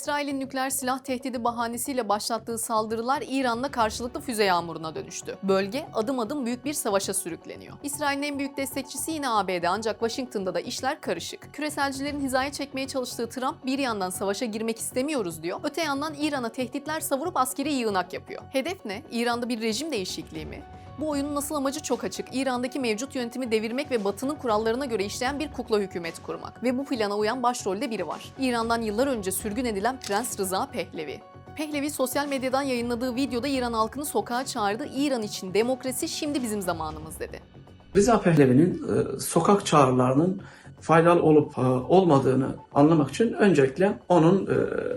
İsrail'in nükleer silah tehdidi bahanesiyle başlattığı saldırılar İran'la karşılıklı füze yağmuruna dönüştü. Bölge adım adım büyük bir savaşa sürükleniyor. İsrail'in en büyük destekçisi yine ABD ancak Washington'da da işler karışık. Küreselcilerin hizaya çekmeye çalıştığı Trump bir yandan savaşa girmek istemiyoruz diyor, öte yandan İran'a tehditler savurup askeri yığınak yapıyor. Hedef ne? İran'da bir rejim değişikliği mi? Bu oyunun nasıl amacı çok açık. İran'daki mevcut yönetimi devirmek ve Batı'nın kurallarına göre işleyen bir kukla hükümet kurmak. Ve bu plana uyan başrolde biri var. İran'dan yıllar önce sürgün edilen Prens Rıza Pehlevi. Pehlevi sosyal medyadan yayınladığı videoda İran halkını sokağa çağırdı. İran için demokrasi şimdi bizim zamanımız dedi. Rıza Pehlevi'nin e, sokak çağrılarının faydalı olup e, olmadığını anlamak için öncelikle onun e,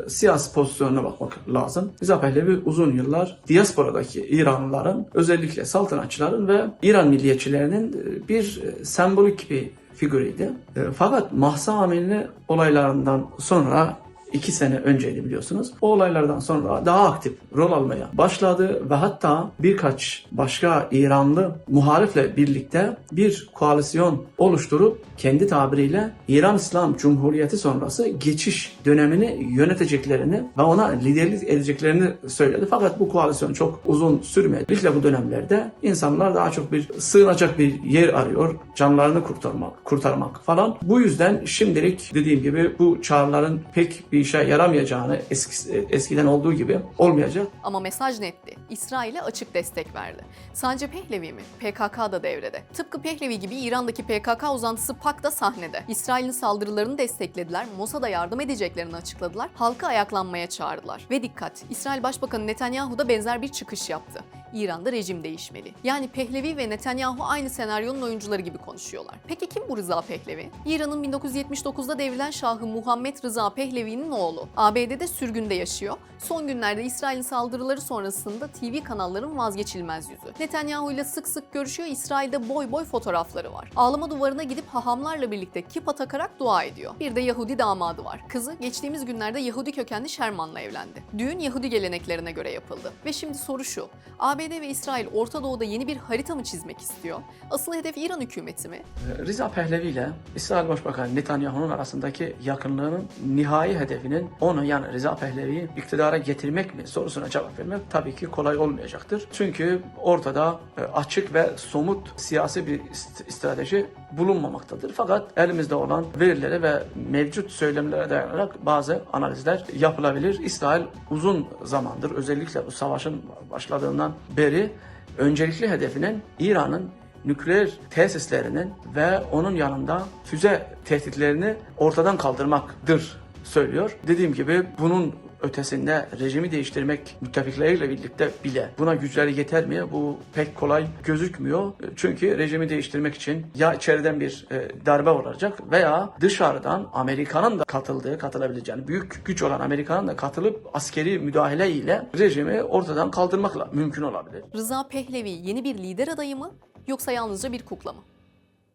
siyasi pozisyonuna bakmak lazım. Rıza Pehlevi uzun yıllar diasporadaki İranlıların özellikle saltanatçıların ve İran milliyetçilerinin e, bir e, sembolik bir figürüydü. E, fakat Mahsa Amini olaylarından sonra iki sene önceydi biliyorsunuz. O olaylardan sonra daha aktif rol almaya başladı ve hatta birkaç başka İranlı muhalifle birlikte bir koalisyon oluşturup kendi tabiriyle İran İslam Cumhuriyeti sonrası geçiş dönemini yöneteceklerini ve ona liderlik edeceklerini söyledi. Fakat bu koalisyon çok uzun sürmedi. Özellikle bu dönemlerde insanlar daha çok bir sığınacak bir yer arıyor. Canlarını kurtarmak, kurtarmak falan. Bu yüzden şimdilik dediğim gibi bu çağrıların pek bir işe yaramayacağını eski, eskiden olduğu gibi olmayacak. Ama mesaj netti. İsrail'e açık destek verdi. Sadece Pehlevi mi? PKK da devrede. Tıpkı Pehlevi gibi İran'daki PKK uzantısı PAK da sahnede. İsrail'in saldırılarını desteklediler, Mossad'a yardım edeceklerini açıkladılar, halkı ayaklanmaya çağırdılar. Ve dikkat, İsrail Başbakanı Netanyahu da benzer bir çıkış yaptı. İran'da rejim değişmeli. Yani Pehlevi ve Netanyahu aynı senaryonun oyuncuları gibi konuşuyorlar. Peki kim bu Rıza Pehlevi? İran'ın 1979'da devrilen Şahı Muhammed Rıza Pehlevi'nin oğlu. ABD'de sürgünde yaşıyor. Son günlerde İsrail'in saldırıları sonrasında TV kanalların vazgeçilmez yüzü. Netanyahu ile sık sık görüşüyor. İsrail'de boy boy fotoğrafları var. Ağlama duvarına gidip hahamlarla birlikte kipa takarak dua ediyor. Bir de Yahudi damadı var. Kızı geçtiğimiz günlerde Yahudi kökenli Sherman'la evlendi. Düğün Yahudi geleneklerine göre yapıldı. Ve şimdi soru şu. ABD ve İsrail Orta Doğu'da yeni bir harita mı çizmek istiyor? Asıl hedef İran hükümeti mi? Rıza Pehlevi ile İsrail Başbakanı Netanyahu'nun arasındaki yakınlığının nihai hedefinin onu yani Rıza Pehlevi'yi iktidara getirmek mi sorusuna cevap vermek tabii ki kolay olmayacaktır. Çünkü ortada e, açık ve somut siyasi bir strateji bulunmamaktadır. Fakat elimizde olan verilere ve mevcut söylemlere dayanarak bazı analizler yapılabilir. İsrail uzun zamandır özellikle bu savaşın başladığından beri öncelikli hedefinin İran'ın nükleer tesislerinin ve onun yanında füze tehditlerini ortadan kaldırmaktır söylüyor. Dediğim gibi bunun ötesinde rejimi değiştirmek müttefikleriyle birlikte bile buna güçleri yeter mi? Bu pek kolay gözükmüyor. Çünkü rejimi değiştirmek için ya içeriden bir e, darbe olacak veya dışarıdan Amerika'nın da katıldığı, katılabileceğini, büyük güç olan Amerika'nın da katılıp askeri müdahale ile rejimi ortadan kaldırmakla mümkün olabilir. Rıza Pehlevi yeni bir lider adayı mı yoksa yalnızca bir kukla mı?